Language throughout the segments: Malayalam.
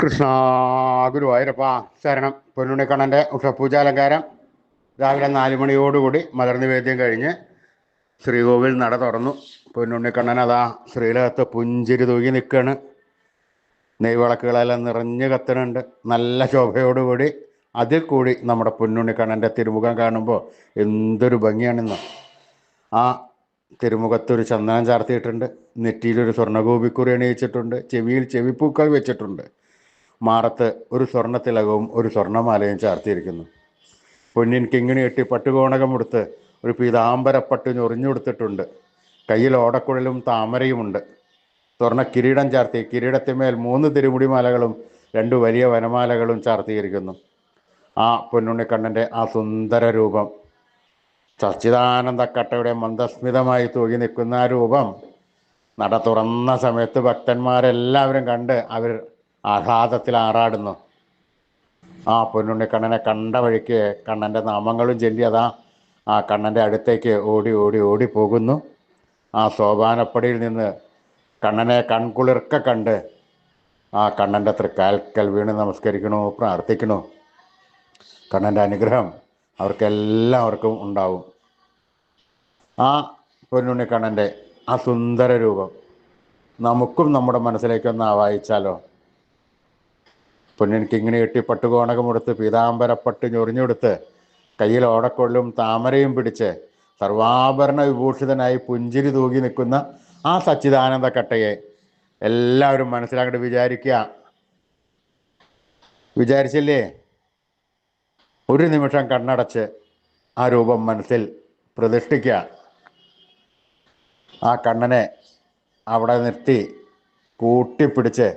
കൃഷ്ണ ഗുരുവായൂരപ്പ ശരണം. പൊന്നുണിക്കണ്ണന്റെ ഉഷപൂജാലങ്കാരം രാവിലെ നാല് മണിയോടുകൂടി മലർനിവേദ്യം കഴിഞ്ഞ് ശ്രീകോവിൽ നട തുറന്നു. പൊന്നുണ്ണിക്കണ്ണൻ അതാ ശ്രീലകത്ത് പുഞ്ചിരി തൂകി നിൽക്കുകയാണ് നെയ്വിളക്കുകളെല്ലാം നിറഞ്ഞു കത്തുന്നുണ്ട്. നല്ല ശോഭയോടുകൂടി അതിൽ കൂടി നമ്മുടെ പൊന്നുണ്ണിക്കണ്ണന്റെ തിരുമുഖം കാണുമ്പോൾ എന്തൊരു ഭംഗിയാണിന്ന്. ആ തിരുമുഖത്തൊരു ചന്ദനം ചാർത്തിയിട്ടുണ്ട്. നെറ്റിയിലൊരു സ്വർണഗോപിക്കുറി അണിയിച്ചിട്ടുണ്ട്. ചെവിയിൽ ചെവിപ്പൂക്കൾ വെച്ചിട്ടുണ്ട്. മാറത്ത് ഒരു സ്വർണത്തിലകവും ഒരു സ്വർണമാലയും ചാർത്തിയിരിക്കുന്നു. പൊന്നിൻ കിങ്ങിണി കെട്ടി പട്ടുകോണകം ഉടുത്ത് ഒരു പീതാംബരപ്പട്ട് ഞൊറിഞ്ഞുകൊടുത്തിട്ടുണ്ട് കയ്യിൽ ഓടക്കുഴലും താമരയുമുണ്ട്. സ്വർണ കിരീടം ചാർത്തി കിരീടത്തിന്മേൽ മൂന്ന് തിരുമുടിമാലകളും രണ്ട് വലിയ വനമാലകളും ചാർത്തിയിരിക്കുന്നു. ആ പൊന്നുണ്ണിക്കണ്ണന്റെ ആ സുന്ദര രൂപം. സച്ചിദാനന്ദ കട്ടയുടെ മന്ദസ്മിതമായി തൂങ്ങി നിൽക്കുന്ന ആ രൂപം നട തുറന്ന സമയത്ത് ഭക്തന്മാരെല്ലാവരും കണ്ട് അവർ ആഹ്ലാദത്തിൽ ആറാടുന്നു. ആ പൊന്നുണ്ണിക്കണ്ണനെ കണ്ട വഴിക്ക് കണ്ണന്റെ നാമങ്ങളും ചൊല്ലി അതാ ആ കണ്ണന്റെ അടുത്തേക്ക് ഓടി ഓടി ഓടി പോകുന്നു. ആ സോപാനപ്പടിയിൽ നിന്ന് കണ്ണനെ കൺകുളിർക്ക കണ്ട് ആ കണ്ണന്റെ തൃക്കാൽക്കൽ വീണ് നമസ്കരിക്കണു പ്രാർത്ഥിക്കണു. കണ്ണന്റെ അനുഗ്രഹം അവർക്കെല്ലാവർക്കും ഉണ്ടാവും. ആ പൊന്നുണ്ണിക്കണ്ണന്റെ ആ സുന്ദര രൂപം നമുക്കും നമ്മുടെ മനസ്സിലേക്കൊന്ന് ആവാഹിച്ചാലോ? പൊന്നിനിക്ക് ഇങ്ങനെ കെട്ടി പട്ടുകോണകമെടുത്ത് പീതാംബരപ്പട്ട് ഞൊറിഞ്ഞെടുത്ത് കയ്യിൽ ഓടക്കൊള്ളും താമരയും പിടിച്ച് സർവാഭരണ വിഭൂഷിതനായി പുഞ്ചിരി തൂകി നിൽക്കുന്ന ആ സച്ചിദാനന്ദ കട്ടയെ എല്ലാവരും മനസ്സിലാക്കിട്ട് വിചാരിക്കുക വിചാരിച്ചില്ലേ? ഒരു നിമിഷം കണ്ണടച്ച് ആ രൂപം മനസ്സിൽ പ്രതിഷ്ഠിക്കുക ആ കണ്ണനെ അവിടെ നിർത്തി കൂട്ടിപ്പിടിച്ച്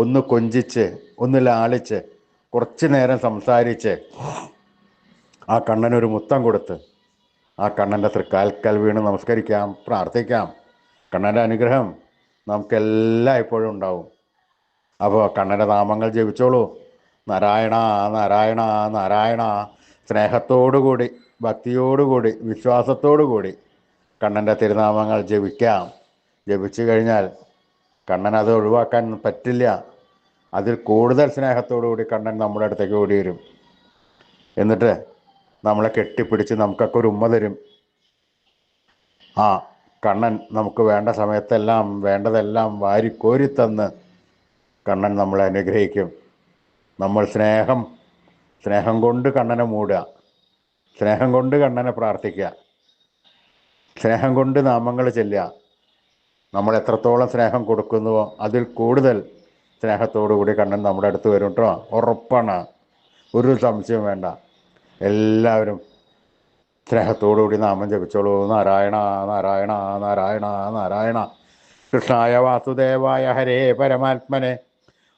ഒന്ന് കൊഞ്ചിച്ച് ഒന്ന് ലാളിച്ച് കുറച്ച് നേരം സംസാരിച്ച് ആ കണ്ണനൊരു മുത്തം കൊടുത്ത് ആ കണ്ണന്റെ തൃക്കാൽക്കൽ വീണ് നമസ്കരിക്കാം പ്രാർത്ഥിക്കാം. കണ്ണന്റെ അനുഗ്രഹം നമുക്കെല്ലാം എപ്പോഴും ഉണ്ടാവും. അപ്പോൾ കണ്ണന്റെ നാമങ്ങൾ ജപിച്ചോളൂ. നാരായണ നാരായണ നാരായണ. സ്നേഹത്തോടുകൂടി ഭക്തിയോടുകൂടി വിശ്വാസത്തോടുകൂടി കണ്ണന്റെ തിരുനാമങ്ങൾ ജപിക്കാം. ജപിച്ചു കഴിഞ്ഞാൽ കണ്ണൻ അത് ഒഴിവാക്കാൻ പറ്റില്ല. അതിൽ കൂടുതൽ സ്നേഹത്തോടുകൂടി കണ്ണൻ നമ്മുടെ അടുത്തേക്ക് ഓടി വരും എന്നിട്ട് നമ്മളെ കെട്ടിപ്പിടിച്ച് നമുക്കൊക്കെ ഒരു ഉമ്മ തരും. ആ കണ്ണൻ നമുക്ക് വേണ്ട സമയത്തെല്ലാം വേണ്ടതെല്ലാം വാരിക്കോരിത്തന്ന് കണ്ണൻ നമ്മളെ അനുഗ്രഹിക്കും. നമ്മൾ സ്നേഹം സ്നേഹം കൊണ്ട് കണ്ണനെ മൂടുക. സ്നേഹം കൊണ്ട് കണ്ണനെ പ്രാർത്ഥിക്കുക. സ്നേഹം കൊണ്ട് നാമങ്ങൾ ചെല്ലുക. നമ്മൾ എത്രത്തോളം സ്നേഹം കൊടുക്കുന്നുവോ അതിൽ കൂടുതൽ സ്നേഹത്തോടു കൂടി കണ്ണൻ നമ്മുടെ അടുത്ത് വരും കേട്ടോ. ഉറപ്പാണ്. ഒരു സംശയം വേണ്ട. എല്ലാവരും സ്നേഹത്തോടു കൂടി നാമം ജപിച്ചോളൂ. നാരായണ നാരായണ നാരായണ നാരായണ. കൃഷ്ണായ വാസുദേവായ ഹരേ പരമാത്മനെ.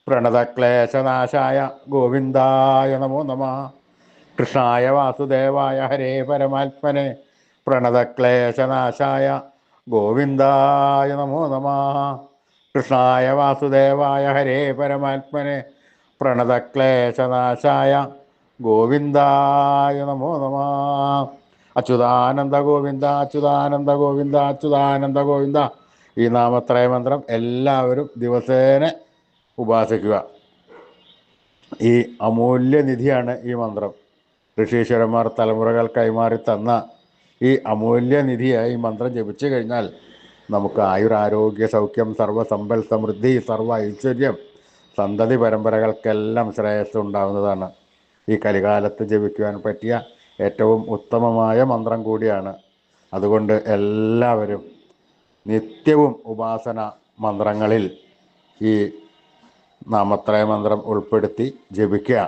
പ്രണതക്ലേശനാശായ ഗോവിന്ദായ നമോ നമ. കൃഷ്ണായ വാസുദേവായ ഹരേ പരമാത്മനെ. പ്രണതക്ലേശനാശായ ഗോവിന്ദായ നമോ നമ. കൃഷ്ണായ വാസുദേവായ ഹരേ പരമാത്മനെ പ്രണതക്ലേശനാശായ ഗോവിന്ദായ നമോ നമ. അച്യുതാനന്ദ ഗോവിന്ദ അച്യുതാനന്ദ ഗോവിന്ദ അച്യുതാനന്ദ ഗോവിന്ദ. ഈ നാമത്രയ മന്ത്രം എല്ലാവരും ദിവസേന ഉപാസിക്കുക. ഈ അമൂല്യനിധിയാണ് ഈ മന്ത്രം. ഋഷീശ്വരന്മാർ തലമുറകൾ കൈമാറി തന്ന ഈ അമൂല്യനിധിയായി മന്ത്രം ജപിച്ചു കഴിഞ്ഞാൽ നമുക്ക് ആയുരാരോഗ്യ സൗഖ്യം സർവസമ്പൽ സമൃദ്ധി സർവ ഐശ്വര്യം സന്തതി പരമ്പരകൾക്കെല്ലാം ശ്രേയസ് ഉണ്ടാകുന്നതാണ് ഈ കലികാലത്ത് ജപിക്കുവാൻ പറ്റിയ ഏറ്റവും ഉത്തമമായ മന്ത്രം കൂടിയാണ്. അതുകൊണ്ട് എല്ലാവരും നിത്യവും ഉപാസന മന്ത്രങ്ങളിൽ ഈ നാമത്രയ മന്ത്രം ഉൾപ്പെടുത്തി ജപിക്കുക.